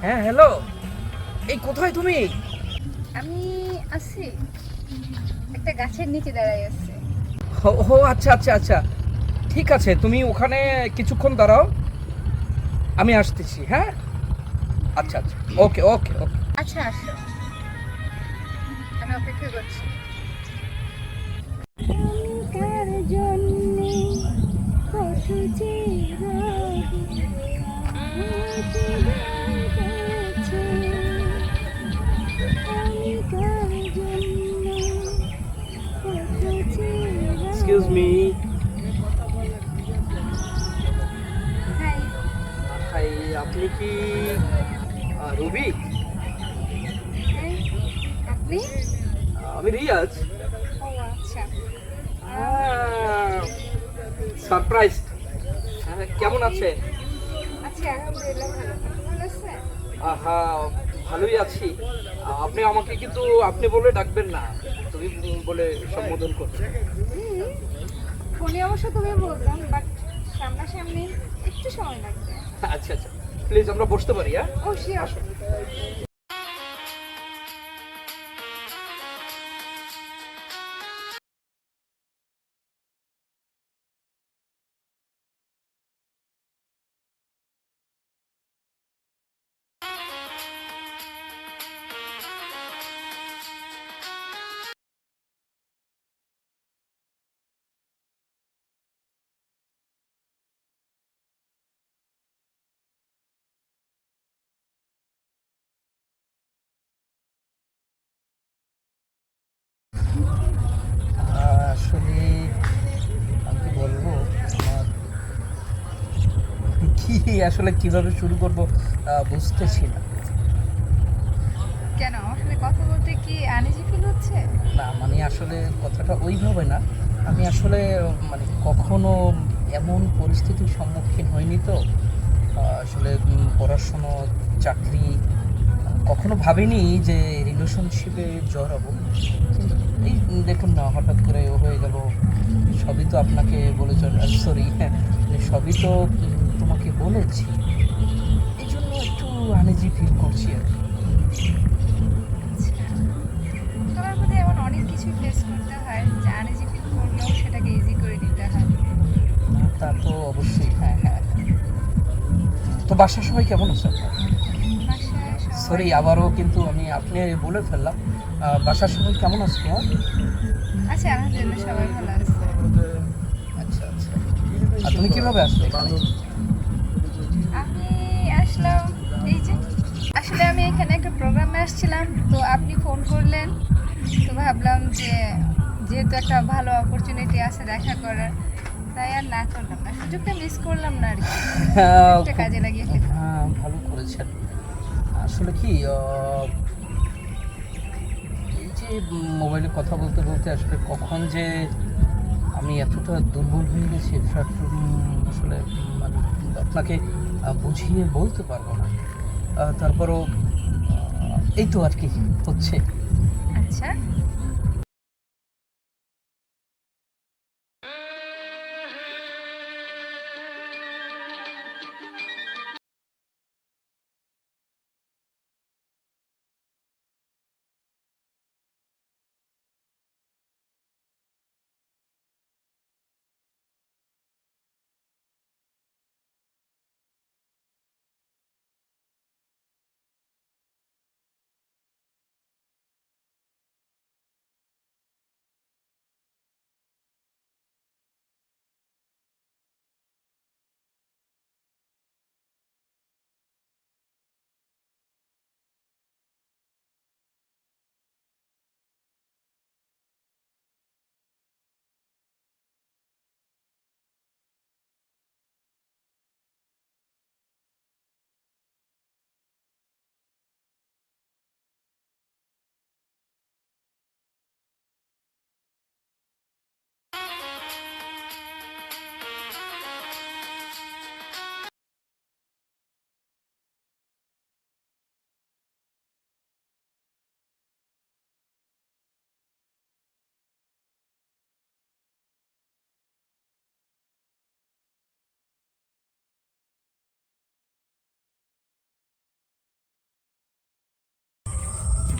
হ্যাঁ হ্যালো। এই কোথায় তুমি? আমি আছি। একটা গাছের নিচে দাঁড়াই আছি। ও আচ্ছা আচ্ছা আচ্ছা। ঠিক আছে তুমি ওখানে কিছুক্ষণ দাঁড়াও। আমি আসতেছি হ্যাঁ? আচ্ছা আচ্ছা। ওকে ওকে ওকে। আচ্ছা আসো। আমি অপেক্ষা করছি। এক্সকিউজ মি হাই হাই আপনি কি রুবি? আপনি? আমি রিয়াজ। ও আচ্ছা। সারপ্রাইজ কেমন আছেন? আচ্ছা আলহামদুলিল্লাহ ভালো। ভালো আহা ভালোই আছি। আপনি আমাকে কিন্তু আপনি বলে ডাকবেন না। তুমি বলে সম্বোধন করবেন অবশ্য তুমি বলতাম বাট সামনাসামনি একটু সময় লাগবে। আচ্ছা আচ্ছা। প্লিজ আমরা বসতে পারি হ্যাঁ? ও শিওর কি আসলে কীভাবে শুরু করব বুঝতেছি না। কেন? আমার সাথে কথা বলতে কি আনিজি ফিল হচ্ছে? না মানে আসলে কথাটা ওইভাবে না। আমি আসলে মানে কখনো এমন পরিস্থিতির সম্মুখীন হইনি তো। আসলে পড়াশুনো চাকরি কখনো ভাবিনি যে রিলেশনশিপে জড়াবো। কিন্তু এই দেখুন না হঠাৎ করে হয়ে গেল। সবই তো আপনাকে বলে সরি সবই তো তোমাকে বলেছি। এই জন্য একটু আনেজি ফিল করছি আর কি। সবার মধ্যে এমন অনেক কিছু ফেস করতে হয় যে আনিজি ফিল করলেও সেটাকে ইজি করে দিতে হয়। তা তো অবশ্যই। হ্যাঁ হ্যাঁ হ্যাঁ। তো বাসার সবাই কেমন আছে? সরি আবারও কিন্তু আমি আপনি বলে ফেললাম। বাসার সবাই কেমন আছে তোমার? আচ্ছা আলহামদুলিল্লাহ সবাই ভালো আছে। আচ্ছা আচ্ছা। আর তুমি কীভাবে আসলে আসলাম এই যে আসলে আমি এখানে একটা প্রোগ্রামে আসছিলাম তো আপনি ফোন করলেন তো ভাবলাম যে যেহেতু একটা ভালো অপরচুনিটি আছে দেখা করার তাই আর না করলাম না সুযোগটা মিস করলাম না আর কি। হ্যাঁ, কাজে লাগিয়ে হ্যাঁ ভালো করেছেন। আসলে কি এই যে মোবাইলে কথা বলতে বলতে আসলে কখন যে আমি এতটা দুর্বল হয়ে গেছি আসলে মানে আপনাকে বুঝিয়ে বলতে পারব না। তারপরও এই তো আর কি হচ্ছে। আচ্ছা।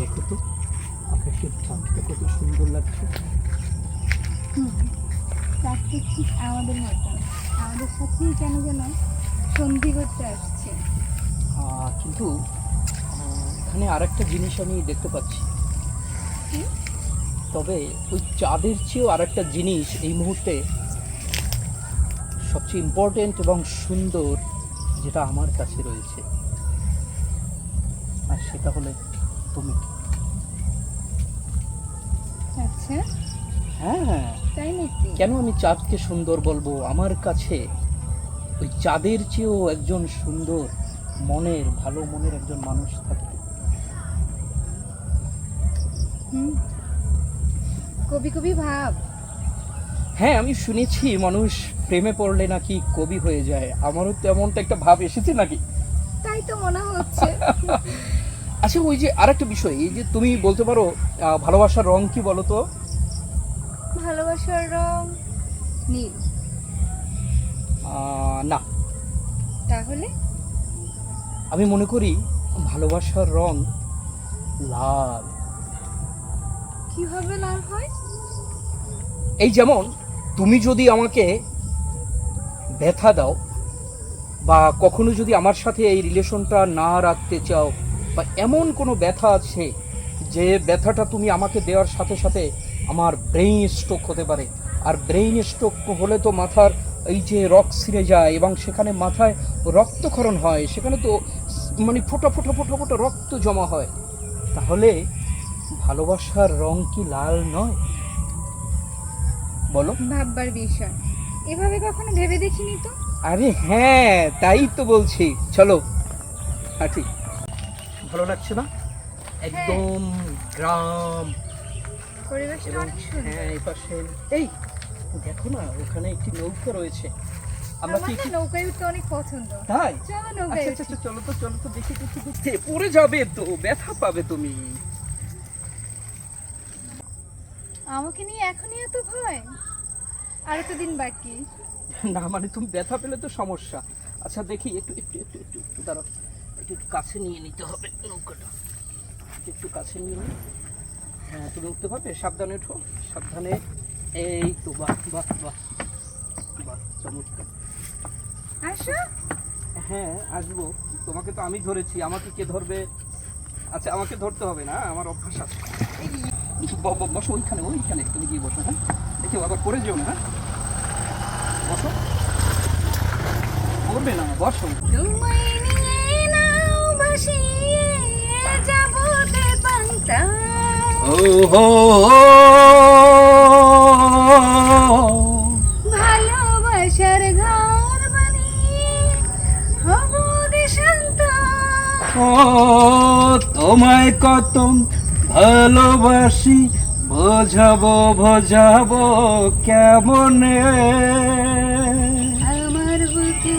দেখো তো আকাশের চাঁদটা কত সুন্দর লাগছে। চারটে ঠিক আমাদের মতন আমাদের সাথেই কেন যেন সন্ধি করতে আসছে। কিন্তু এখানে আরেকটা জিনিস আমি দেখতে পাচ্ছি? তবে ওই চাঁদের চেয়েও আর একটা জিনিস এই মুহূর্তে সবচেয়ে ইম্পর্টেন্ট এবং সুন্দর যেটা আমার কাছে রয়েছে। আর সেটা হলে তুমি আচ্ছা। হ্যাঁ। তাই নাকি? কেন আমি চাঁদকে সুন্দর বলব? আমার কাছে ওই চাঁদের চেয়েও একজন সুন্দর মনের ভালো মনের একজন মানুষ থাকে। কবি কবি ভাব। হ্যাঁ আমি শুনেছি মানুষ প্রেমে পড়লে নাকি কবি হয়ে যায়। আমারও তেমনটা একটা ভাব এসেছে নাকি? তাই তো মনে হচ্ছে। আচ্ছা ওই যে আরেকটা বিষয় এই যে তুমি বলতে পারো ভালোবাসার রং কি বলো তো ভালোবাসার রং নীল। না। তাহলে? আমি মনে করি ভালোবাসার রং লাল। কীভাবে লাল হয়? এই যেমন তুমি যদি আমাকে ব্যথা দাও বা কখনো যদি আমার সাথে এই রিলেশনটা না রাখতে চাও বা এমন কোনো ব্যথা আছে যে ব্যথাটা তুমি আমাকে দেওয়ার সাথে সাথে আমার ব্রেইন স্ট্রোক হতে পারে? আর ব্রেইন স্ট্রোক হলে তো মাথার এই যে রক ছিঁড়ে যায় এবং সেখানে মাথায় রক্তক্ষরণ হয় সেখানে তো মানে ফোটা ফোটা ফোটা ফোটা রক্ত জমা হয়। তাহলে ভালোবাসার রং কি লাল নয়? বলো। ভাববার বিষয়। এভাবে কখনো ভেবে দেখিনি তো? আরে হ্যাঁ তাই তো বলছি। চলো হাঁটি ভালো লাগছে না? একদম গ্রাম। হ্যাঁ এই পাশে এই দেখো না ওখানে একটি নৌকা রয়েছে। আমরা আমার কি নৌকায় উঠতে অনেক পছন্দ। তাই? চলো আচ্ছা নৌকায় আচ্ছা আচ্ছা, চলো তো চলো তো দেখি দেখি দেখি পড়ে যাবে তো ব্যথা পাবে তুমি। আমাকে নিয়ে এখনই এত ভয়? আর তো দিন বাকি। না মানে তুমি ব্যথা পেলে তো সমস্যা। আচ্ছা দেখি একটু একটু একটু একটু একটু দাঁড়াও। একটু একটু কাছে নিয়ে নিতে হবে নৌকাটা। একটু কাছে নিয়ে নি হ্যাঁ তুমি উঠতে পারবে? সাবধানে ওঠো সাবধানে। এই তো বাহ বাহ বাহ। বাহ চমৎকার। হ্যাঁ আসব। তোমাকে তো আমি ধরেছি। আমাকে কে ধরবে? আচ্ছা আমাকে ধরতে হবে না আমার অভ্যাস আছে। বসো ওইখানে ওইখানে। তুমি গিয়ে বসো হ্যাঁ? দেখি আবার পরে যেও না হ্যাঁ? বসো। করবে না বসো। ভাসিয়ে যাব তে ও হো ভালোবাসার ঘর বানিয়ে হব দেশান্ত ও তোমায় কত ভালোবাসি বোঝাবো বোঝাবো কেমনে? আমার বুকে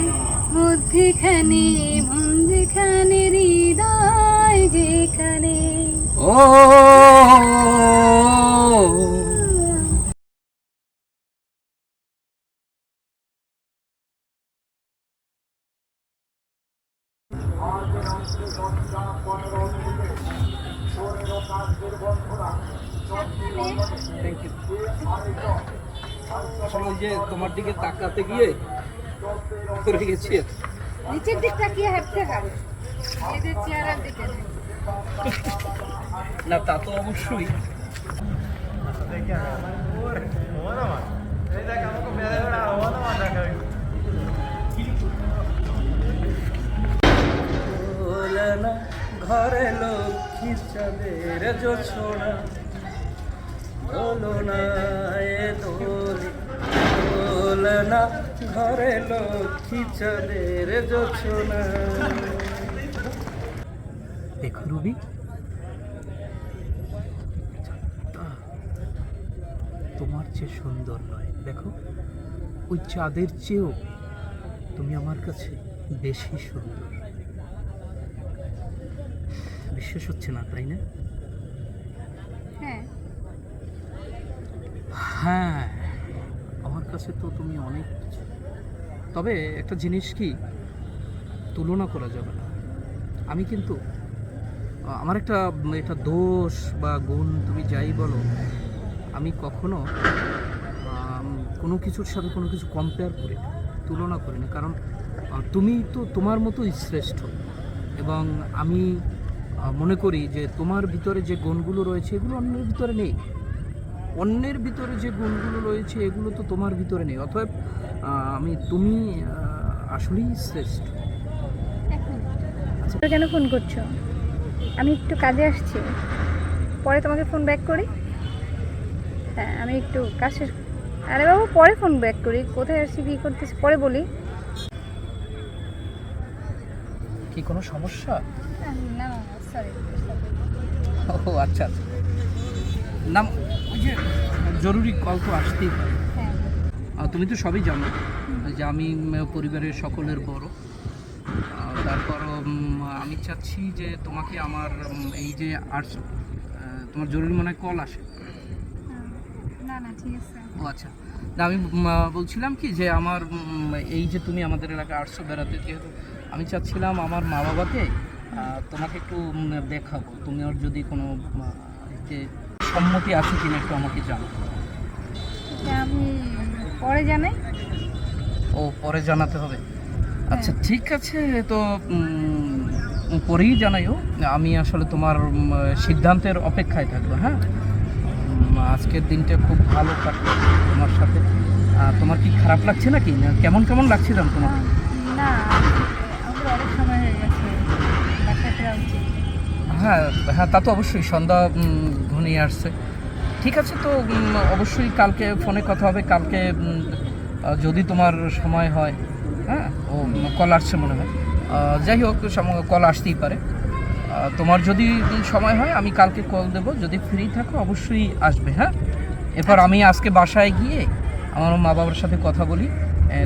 মধ্যেখানে আসলে যে তোমার দিকে তাকাতে গিয়ে পড়ে গেছি নিচের দিক তাকিয়ে হাঁটতে হবে এদের চেহারার দিকে। না। তা তো অবশ্যই ঘরে লক্ষ্মী চাঁদের জোছনা বলো না এ দোলে দোলে না ঘরে লক্ষ্মী চাঁদের জোছনা দেখো রুবি। তোমার চেয়ে সুন্দর নয়। দেখো ওই চাঁদের চেয়েও তুমি আমার কাছে বেশি সুন্দর। বিশ্বাস হচ্ছে না তাই না? হ্যাঁ। হ্যাঁ আমার কাছে তো তুমি অনেক কিছু। তবে একটা জিনিস কি তুলনা করা যাবে না। আমি কিন্তু আমার একটা এটা দোষ বা গুণ তুমি যাই বলো আমি কখনো কোনো কিছুর সাথে কোনো কিছু কম্পেয়ার করি না তুলনা করি না। কারণ তুমি তো তোমার মতোই শ্রেষ্ঠ। এবং আমি মনে করি যে তোমার ভিতরে যে গুণগুলো রয়েছে এগুলো অন্যের ভিতরে নেই। অন্যের ভিতরে যে গুণগুলো রয়েছে এগুলো তো তোমার ভিতরে নেই। অতএব আমি তুমি আসলেই শ্রেষ্ঠ। তো কেন ফোন করছ? আমি একটু কাজে আসছি। পরে তোমাকে ফোন ব্যাক করি। হ্যাঁ আমি একটু কাজ শেষ আরে বাবু পরে ফোন ব্যাক করি। কোথায় আসছি কী করতেছি পরে বলি। কি কোনো সমস্যা? না না সরি ও আচ্ছা আচ্ছা। না ওই যে জরুরি কল তো আসতেই পারে। হ্যাঁ তুমি তো সবই জানো যে আমি পরিবারের সকলের বড়। তারপর আমি চাচ্ছি যে তোমাকে আমার এই যে আর্টস তোমার জরুরি মনে হয় কল আসে। না না ঠিক আছে। ও আচ্ছা। না আমি বলছিলাম কি যে আমার এই যে তুমি আমাদের এলাকায় আর্টসও বেড়াতে যেহেতু আমি চাচ্ছিলাম আমার মা বাবাকে তোমাকে একটু দেখাবো। তুমি ওর যদি কোনো যে সম্মতি আছে কিনা একটু আমাকে জানো আমি পরে জানাই। ও পরে জানাতে হবে। আচ্ছা ঠিক আছে তো পরেই জানাইও আমি আসলে তোমার সিদ্ধান্তের অপেক্ষায় থাকব হ্যাঁ? আজকের দিনটা খুব ভালো কাটলো তোমার সাথে। তোমার কি খারাপ লাগছে নাকি? না কেমন কেমন লাগছিলাম তোমার? না অনেক সময় হয়ে গেছে হ্যাঁ হ্যাঁ তা তো অবশ্যই সন্ধ্যা ঘনিয়ে আসছে। ঠিক আছে তো অবশ্যই কালকে ফোনে কথা হবে কালকে যদি তোমার সময় হয় হ্যাঁ ও কল আসছে মনে হয়। যাই হোক কল আসতেই পারে। তোমার যদি সময় হয় আমি কালকে কল দেবো। যদি ফ্রি থাকো অবশ্যই আসবে হ্যাঁ? এরপর আমি আজকে বাসায় গিয়ে আমার মা বাবার সাথে কথা বলি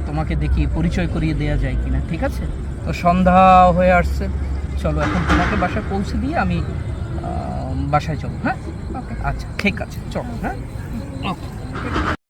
তোমাকে দেখি পরিচয় করিয়ে দেওয়া যায় কিনা ঠিক আছে? তো সন্ধ্যা হয়ে আসছে। চলো এখন তোমাকে বাসায় পৌঁছে দিয়ে আমি বাসায় চলো হ্যাঁ? ওকে আচ্ছা ঠিক আছে চলো হ্যাঁ? ওকে